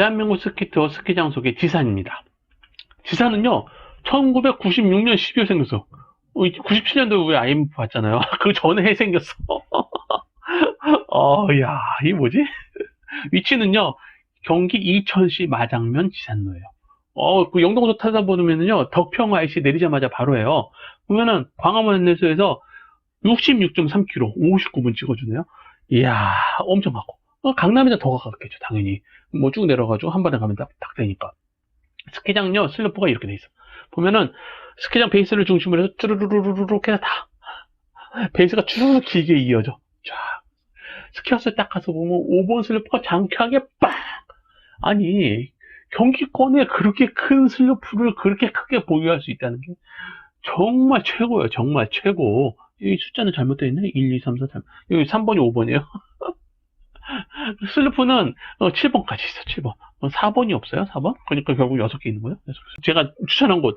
대한민국 스키트어 스키장 속의 지산입니다. 지산은요, 1996년 12월 생겼어. 97년도 왜 IMF 봤잖아요. 그 전에 생겼어. 어, 야, 이 뭐지? 위치는요, 경기 이천시 마장면 지산로예요. 어, 그 영동도 타다 보면은요, 덕평 IC 내리자마자 바로예요. 보면은 광화문 안내소에서 66.3km, 59분 찍어주네요. 이야, 엄청 가고. 어, 강남이다 더 가깝겠죠, 당연히. 뭐 쭉 내려가지고 한 번에 가면 딱, 딱 되니까. 스키장요, 슬로프가 이렇게 돼 있어. 보면은, 스키장 베이스를 중심으로 해서 쭈르르르르륵 해서 다, 베이스가 쭈르르 길게 이어져. 쫙. 스키어스 딱 가서 보면 5번 슬로프가 장쾌하게 빵! 아니, 경기권에 그렇게 큰 슬로프를 그렇게 크게 보유할 수 있다는 게 정말 최고예요. 정말 최고. 이 숫자는 잘못되어 있네. 1, 2, 3, 4, 3. 여기 3번이 5번이에요. 슬루프는 7번까지 있어, 7번. 4번이 없어요, 4번? 그러니까 결국 6개 있는 거예요. 제가 추천한 곳.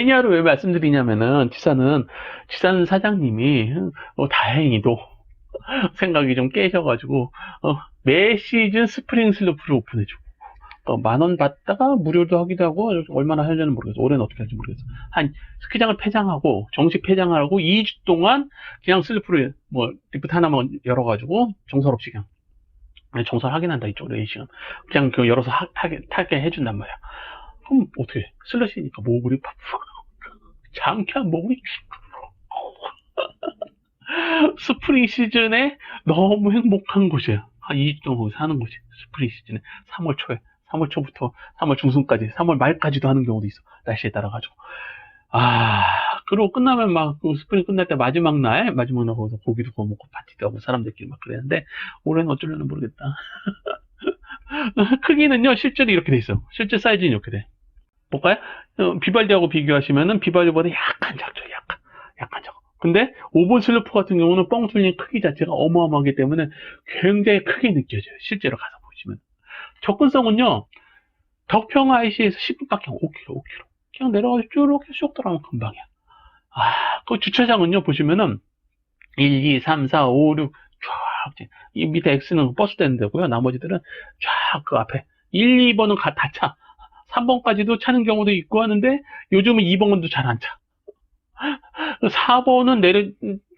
매니아를 왜 말씀드리냐면은 지사는 지사는 사장님이 어, 다행히도 생각이 좀 깨셔가지고 어, 매 시즌 스프링 슬로프를 오픈해주고 어, 만원 받다가 무료도 하기도 하고 얼마나 하려는 모르겠어 올해는 어떻게 할지 모르겠어 한 스키장을 폐장하고 정식 폐장하고 2주 동안 그냥 슬로프를 뭐 리프트 하나만 열어가지고 정설 없이 그냥 아니, 정설 하긴 한다 이쪽으로 이 시간. 그냥 그 열어서 하, 하게 타게 해준단 말이야. 그럼 어떻게 해? 슬러시니까 모글이 팍 장쾌한 모글이 스프링 시즌에 너무 행복한 곳이에요. 한 2주 동안 사는 곳이. 스프링 시즌에. 3월 초에. 3월 초부터 3월 중순까지 3월 말까지도 하는 경우도 있어. 날씨에 따라 가지고. 아 그리고 끝나면 막 그 스프링 끝날 때 마지막 날 마지막 날 거기서 고기도 구워 먹고 파티도 하고 사람들끼리 막 그랬는데 올해는 어쩌려나 모르겠다. 크기는요 실제로 이렇게 돼 있어 실제 사이즈는 이렇게 돼 볼까요? 어, 비발디하고 비교하시면은 비발디보다 약간 작죠 약간 약간 작아 근데 5번 슬로프 같은 경우는 뻥 뚫린 크기 자체가 어마어마하기 때문에 굉장히 크게 느껴져요 실제로 가서 보시면 접근성은요 덕평 IC에서 10분밖에 5km 5km 그냥 내려가서 쭉 이렇게 쑥 들어가면 금방이야 아, 그 주차장은요, 보시면은, 1, 2, 3, 4, 5, 6, 쫙, 이 밑에 X는 버스 되는 데고요. 나머지들은 쫙 그 앞에. 1, 2번은 가, 다 차. 3번까지도 차는 경우도 있고 하는데, 요즘은 2번도 잘 안 차. 4번은 내려,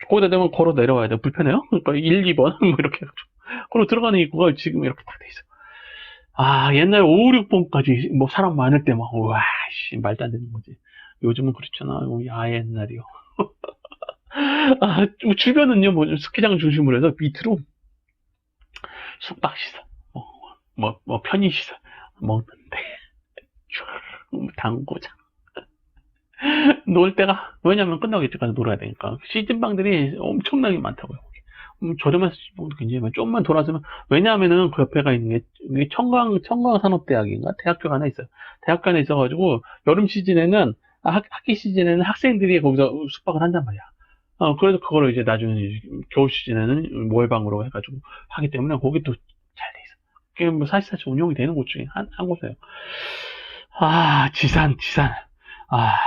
거기다 대면 걸어 내려와야 돼. 불편해요? 그러니까 1, 2번, 뭐 이렇게 해가지고. 그리고 들어가는 입구가 지금 이렇게 딱 돼 있어. 아, 옛날 5, 6번까지 뭐 사람 많을 때 막, 와, 씨, 말도 안 되는 거지. 요즘은 그렇잖아. 요 야, 옛날이요. 아, 좀 주변은요, 뭐, 스키장 중심으로 해서 밑으로 숙박시설, 뭐, 뭐, 뭐 편의시설, 먹는데, 쭉, 당구장. 놀 때가, 왜냐면 끝나고 이때까지 놀아야 되니까. 시즌방들이 엄청나게 많다고요. 음, 저렴한 시즌방도 굉장히 많아요. 좀만 돌아서면, 왜냐하면은 그 옆에가 있는 게, 청강, 청강산업대학인가? 대학교가 하나 있어요. 대학교 하나 있어가지고, 여름 시즌에는 아, 학, 학기 시즌에는 학생들이 거기서 숙박을 한단 말이야. 어, 그래서 그거를 이제 나중에 겨울 시즌에는 모해방으로 해가지고 하기 때문에 거기 또 잘 돼 있어. 그게 뭐 사실 사실 운영이 되는 곳 중에 한, 한 곳이에요. 아, 지산, 지산. 아,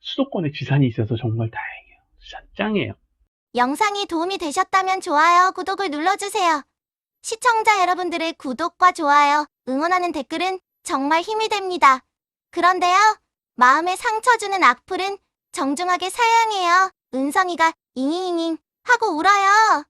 수도권에 지산이 있어서 정말 다행이에요. 지산 짱이에요. 영상이 도움이 되셨다면 좋아요, 구독을 눌러주세요. 시청자 여러분들의 구독과 좋아요, 응원하는 댓글은 정말 힘이 됩니다. 그런데요, 마음에 상처 주는 악플은 정중하게 사양해요. 은성이가 잉잉잉잉 하고 울어요.